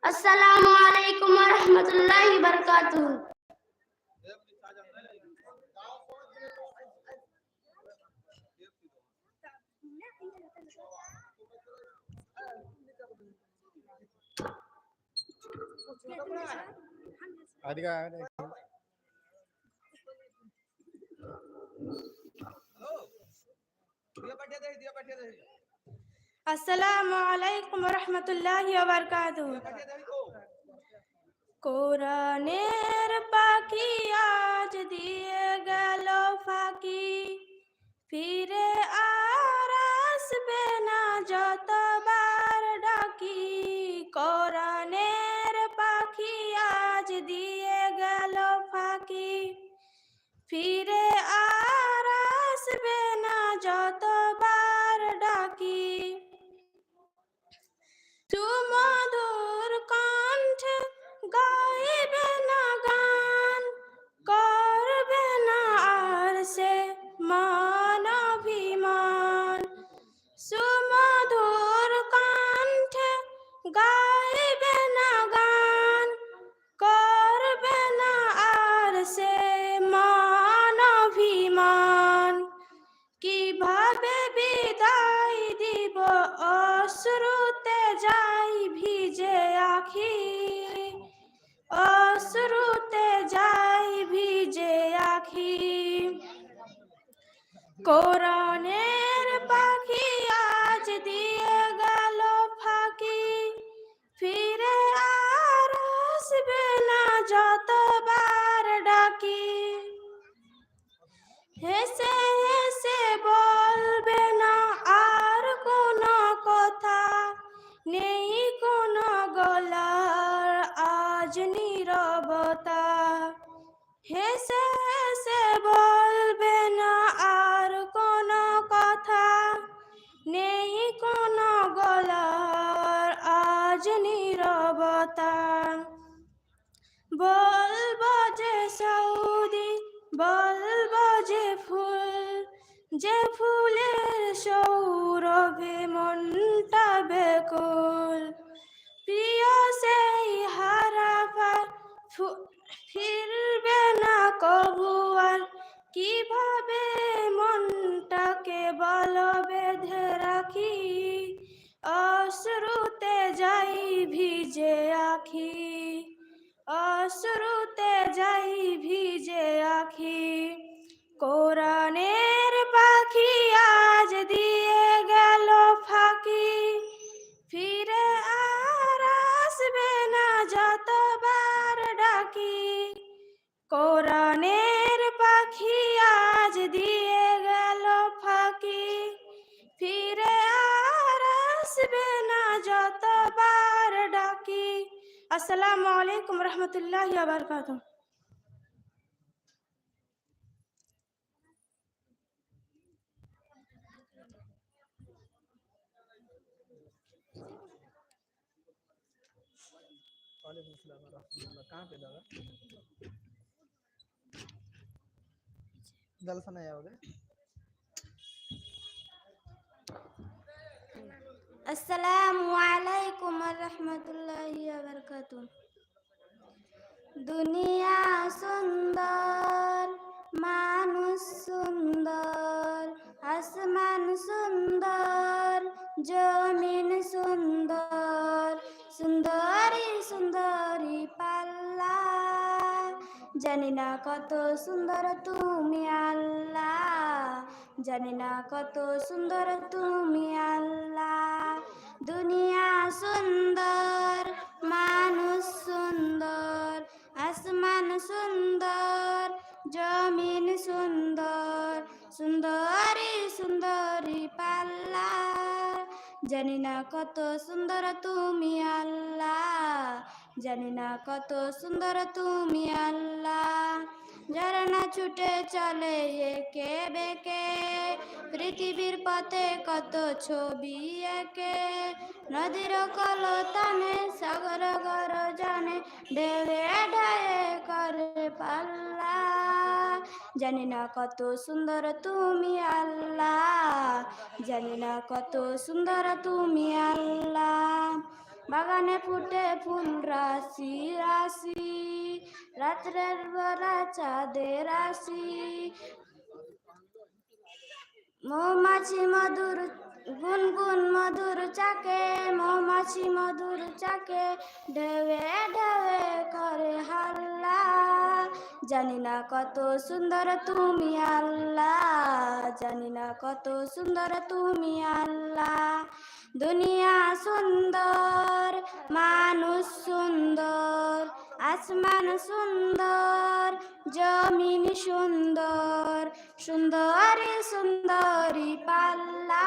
Assalamualaikum warahmatullahi wabarakatuh. అది Dia dia dia. আসসালামু আলাইকুম রহমতুল্লাহি বারকাতুহু। কোরআনের পাখি আজ দিয়ে গেল ফাঁকি। ফিরে আর আসবে না যতবার ডাকি। কোরআনের পাখি আজ দিয়ে গেল ফাঁকি। ফিরে আর সুমধুর কণ্ঠে কোরআনের পাখি আজ দিয়ে গেল ফাঁকি। ফিরে আর আসবে না যতবার ডাকি। হেসে হেসে বলবে না আর কোনো কথা। নেই কোনো গলার আজ নীরবতা। হেসে হেসে বলবে বল বেঁধে রাখি, অশ্রুতে যাই ভিজে আখি, অশ্রুতে যাই ভিজে আখি। কোরআনের পাখি আজ দিয়ে গেল ফাঁকি, ফিরে আর আসবে না যতবার ডাকি। কোরআনের পাখি আজ দিয়ে हसबे नाजात बार डाकी। पे दादा? दलसन आया होगा আসসালামু আলাইকুম রাহমাতুল্লাহি ওয়া বারাকাতুহু। দুনিয়া সুন্দর, মানুষ সুন্দর, আসমান সুন্দর, জমিন সুন্দর, সুন্দরী সুন্দরী পাল্লা। জানি না কত সুন্দর তুমি আল্লাহ, জানি না কত সুন্দর তুমি জানি না কত সুন্দর তুমি আল্লাহ জানি না কত সুন্দর তুমি আল্লাহ। যারা না ছুটে চলে একে বেকে পৃথিবীর পথে কত ছবি একে? নদীর কলতানে, সাগর গর জানে ঢেউয়ে ঢায়ে করে পাল্লা। জানি না কত সুন্দর তুমি আল্লাহ। জানি না কত সুন্দর তুমি আল্লাহ। বাগানে ফুটে ফুল রাশি রাশি। রাত্রের বেলা চাঁদের রাশি মৌমাছি মধুর, গুনগুন মধুর চাকে মৌমাছি মধুর চাকে ঢেবে ঢেবে করে হাল্লা। জানি না কত সুন্দর তুমি আল্লাহ জানি না কত সুন্দর তুমি আল্লাহ দুনিয়া সুন্দর, মানুষ সুন্দর, আসমান সুন্দর, জমিন সুন্দর, সুন্দরী সুন্দরী পাল্লা।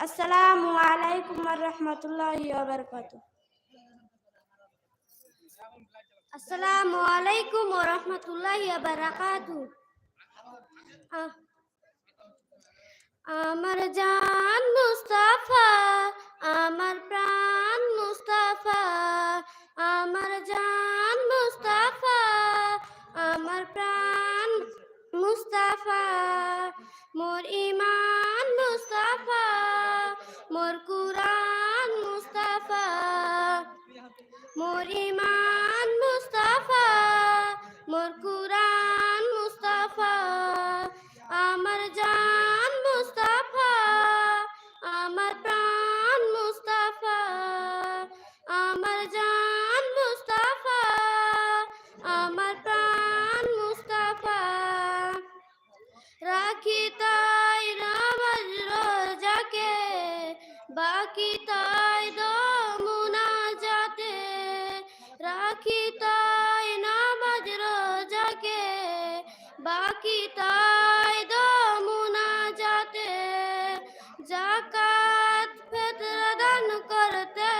আসসালামু আলাইকুম রহমতুল্লাহ বারকাত আসসালামু আলাইকুম রহমতুল্লাহ বারাকাত আমার জান মুস্তাফা আমার প্রাণ মুস্তাফা আমার জান মুস্তাফা আমার প্রাণ মুস্তাফা মোর ইমান মুস্তাফা মোর কুরআন মুস্তাফা। মোর ইমান বাকি তাই দমুনা যাতে, জাকাত ফেতরা দান করতে।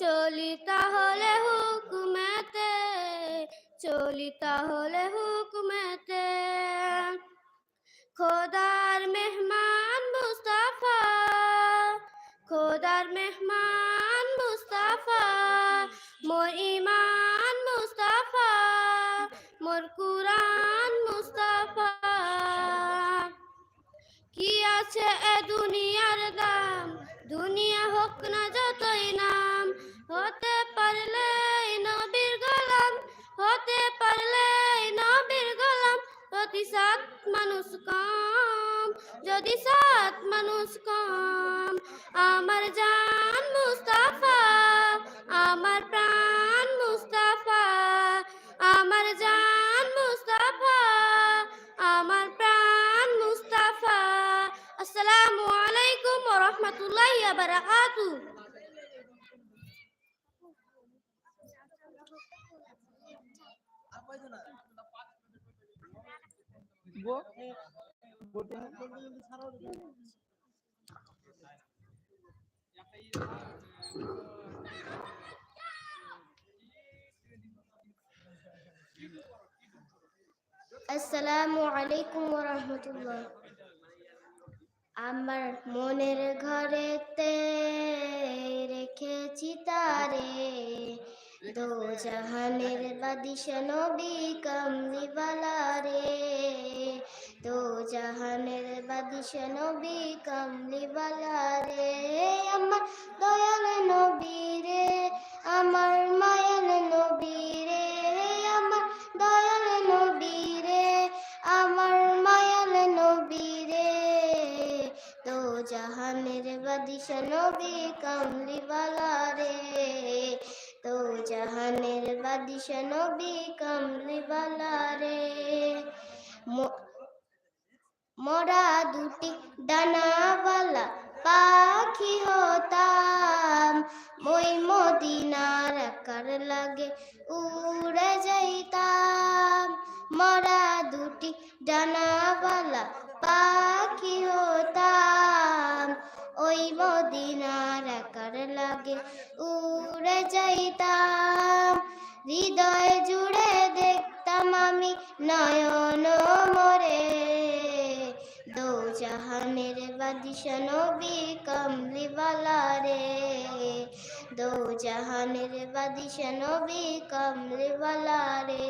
চলি তাহলে হুকুমেতে, চলি তাহলে হুকুমেতে। খোদার মেহমান মুস্তাফা, খোদার মেহমান মুস্তাফা মোর ইমান মুস্তাফা, মোর কুরআন আছে এ দুনিয়ার দাম। দুনিয়া হোক না যতই নাম, হতে পারলে নবীর গোলাম, হতে পারলে নবীর গোলাম। প্রতি সাত মানুষ কম, যদি সাত মানুষ কম, আমার জান মুস্তাফা, আমার প্রাণ মুস্তাফা, আমার জান ওয়া রাহমাতুল্লাহি ওয়া বারাকাতুহু গো গোটে আসসালামু আলাইকুম ওয়া রাহমাতুল্লাহ আমার মনের ঘরেতে রেখেছি তারে। দো জাহানের বাদিশ নবী কামলিওয়ালা রে দো জাহানের বাদিশ নবী কামলিওয়ালা রে আমার দয়াল নবী রে আমার মায়াল নবী রে আমার দয়াল জাহানের বাদিশ নবী কামলিওয়ালা রে। তো জাহানের বাদিশ নবী কামলিওয়ালা রে। মোরা দুটি ডানাওয়ালা পাখি হতাম। মই মদিনার কার লাগে উড়ে যাইতাম। মোরা দুটি ডানাওয়ালা পাখি হতাম। ওই মদিনার কার লাগে, উড়ে যাইতাম। হৃদয় জুড়ে দেখতাম আমি নয়ন মরে। দো জাহানের বাদিশা নবী কমলিওয়ালা রে। দো জাহানের বাদিশা নবী কমলিওয়ালা রে।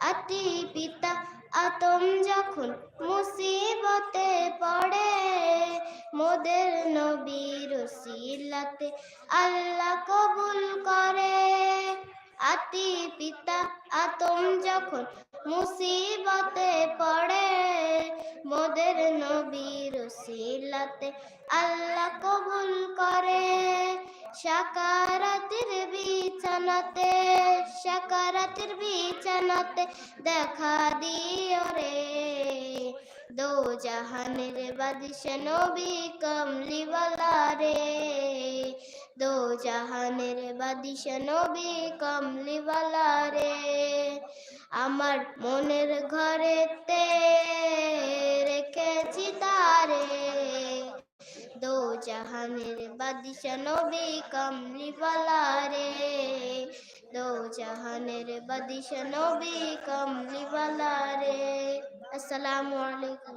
আতি পিতা আতম যখন মুসিবতে পড়ে, মোদের নবীর সিলাতে আল্লাহ কবুল করে। আতি পিতা আতম যখন মুসিবতে পড়ে, মোদের নবীর সিলাতে আল্লাহ কবুল করে। সাকারাতের বিছানাতে সাকারাতের বিছানাতে দেখা দিও রে দো জাহানের বাদিশা নবী কমলিওয়ালা রে দো জাহানের বাদিশা নবী কমলিওয়ালা রে আমার মনের ঘরেতে রেখেছি তারে। দো জাহানের বাদিশা নবী কমলিওয়ালা রে দো জাহানের বাদিশা নবী কমলিওয়ালা রে আসসালামু আলাইকুম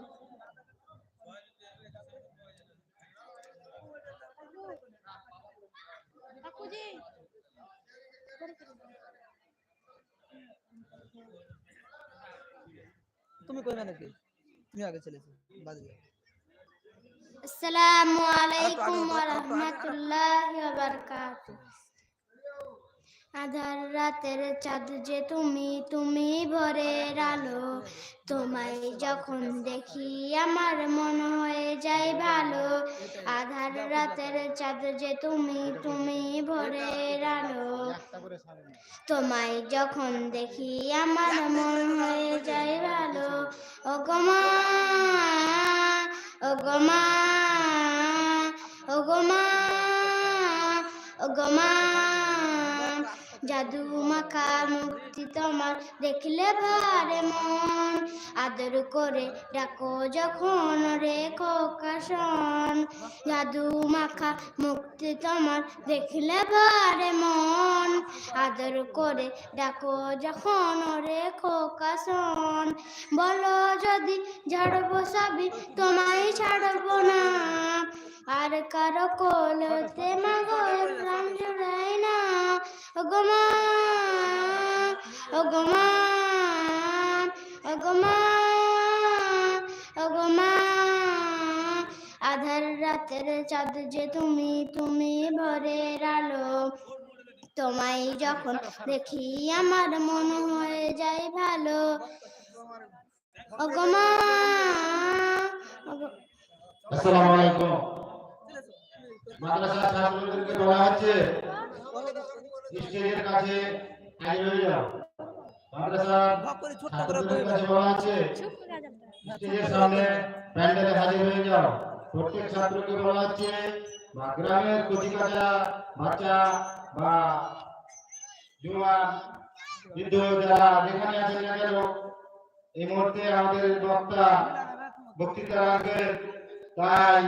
তুমি কইবে নাকি? তুমি আগে চলেছো বাজবে আসসালামু আলাইকুম ওয়া রাহমাতুল্লাহি ওয়া বারাকাতুহু। আধার রাতের চাঁদ যে তুমি তুমি ভোরের আলো। তোমায় যখন দেখি আমার মন হয়ে যায় ভালো। আধার রাতের চাঁদ যে তুমি তুমি ভোরের আলো। তোমায় যখন দেখি আমার মন হয়ে যায় ভালো। ও গোমা ও গোমা ও গোমা ও গোমা জাদু মাখা মুক্তি তোমার দেখলে ভারে মন। আদর করে ডাকো যখন রে কাশন। জাদু মাখা মুক্তি তোমার দেখলে ভারে মন। আদর করে ডাকো যখন রে কাশন। বলো যদি ঝাড়বো সবই তোমায় ছাড়বো না। আর কারও কোলতে মাগো প্রাণ জুড়াই না। আধার রাতের চাঁদ যে তুমি তুমি ভোরের আলো। তোমায় যখন দেখি আমার মন হয়ে যায় ভালো। আসসালামু আলাইকুম। মাদ্রাসা ছাত্রদেরকে বলা হচ্ছে স্টেজের কাছে আগে হয়ে যাও। মাদ্রাসা ভাগ করে ছোট্ট করে ছাত্রদের কাছে বলা হচ্ছে স্টেজের সামনে প্যান্ডেলে হাজির হয়ে যাও। প্রত্যেক ছাত্রকে বলা হচ্ছে বা গ্রামের কচি বাচ্চা বা জুয়ান বৃদ্ধ যারা যেখানে আছেন না কেন এই মুহূর্তে আমাদের বক্তা বক্তৃতা রাখবেন। তাই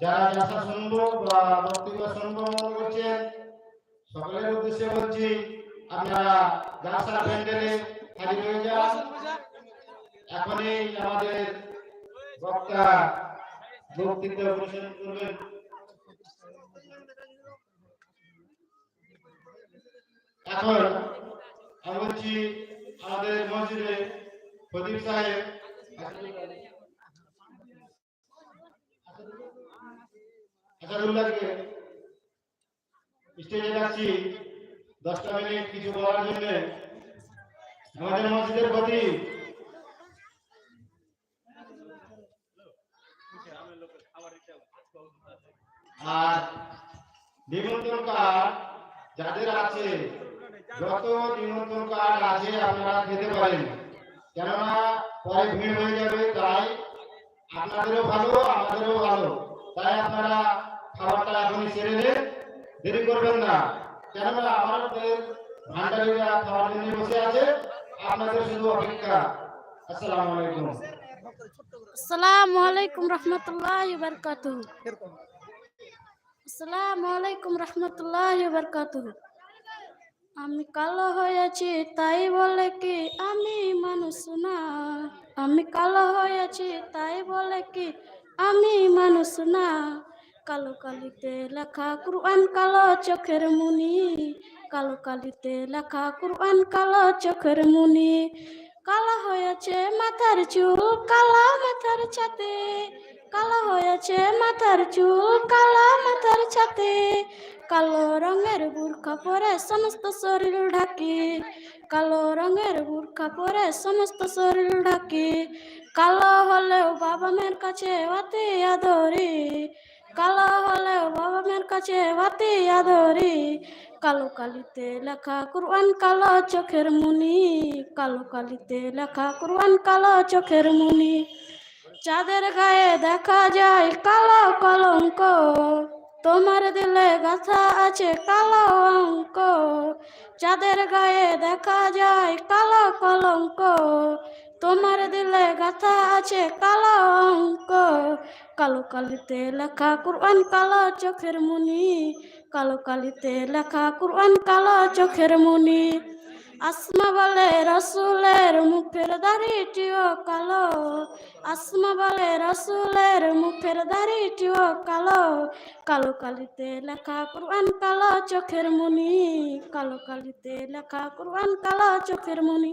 যারা জালসা শুনব বা বক্তব্য শুনব মনে করছেন সকলের উদ্দেশ্যে বলছি, আপনারা জালসা প্যান্ডেলে হাজির হয়ে যান, এখনই আমাদের বক্তা বক্তৃতা অনুসরণ করবেন। এখন আমি বলছি, আমাদের মসজিদে প্রদীপ সাহেব আসাদুল্লাহকে স্টেজে ডাকছি দশটা মিনিট কিছু বলার জন্য। আমাদের মসজিদের প্রতি। আর নিমন্ত্রণ কার্ড যাদের আছে, যত নিমন্ত্রণ কার্ড আছে, আপনারা খেতে পারেন। কেননা, পরে ভিড় হয়ে যাবে, তাই আপনাদেরও ভালো, আমাদেরও ভালো। তাই আপনারা খাবারটা এখনই সেরে দেন দেরি করবেন না। কেননা আমাদের ভান্ডারিরা খাওয়ার জন্য বসে আছে। আপনাদের শুধু অপেক্ষা। আসসালামু আলাইকুম। আসসালামু আলাইকুম রহমতুল্লাহ বারকাতুহ এরকম আসসালামু আলাইকুম রহমতুল্লাহ বরকাতুহ আমি কালো হয়েছি, তাই বলে কি আমি মানুষ না? আমি কালো হয়েছি, তাই বলে কি আমি মানুষ না? কালো কালিতে লেখা কুরআন কালো চোখের মুনি। কালো কালিতে লেখা কুরআন কালো চোখের মুনি। কালো হয়েছে মাথার চুল, কালা মাথার ছাতে। কালো হয়েছে মাথার চুল, কালা মাথার ছাতে। কালো রঙের বুরখা পরে সমস্ত শরীর ঢাকি। কালো রঙের বুরখা পরে সমস্ত শরীর ঢাকি। কালো হলেও বাবা মেয়ের কাছে অতি আদরি। কাছে অতি আদরি। কালো কালিতে লেখা কুরআন কালো চোখের মুনি। কালো কালিতে লেখা কুরআন কালো চোখের মুনি। চাঁদের গায়ে দেখা যায় কালো কলঙ্ক। তোমার দিলে গাথা আছে কালো অঙ্ক। চাঁদের গায়ে দেখা যায় কালো কলঙ্ক। তোমার দিলে গাথা আছে কালো অঙ্ক। কালো কালিতে লেখা কুরআন কালো চোখের মুনি। কালো কালিতে লেখা কুরআন কালো চোখের মুনি। আসমা বলে রসুলের মুখের দাড়িটিও কালো। আসমা বলে রসুলের মুখের দাড়িটিও কালো। কালো কালিতে লেখা কুরআন কালো চোখের মুনি। কালো কালিতে লেখা কুরআন কালো চোখের মুনি।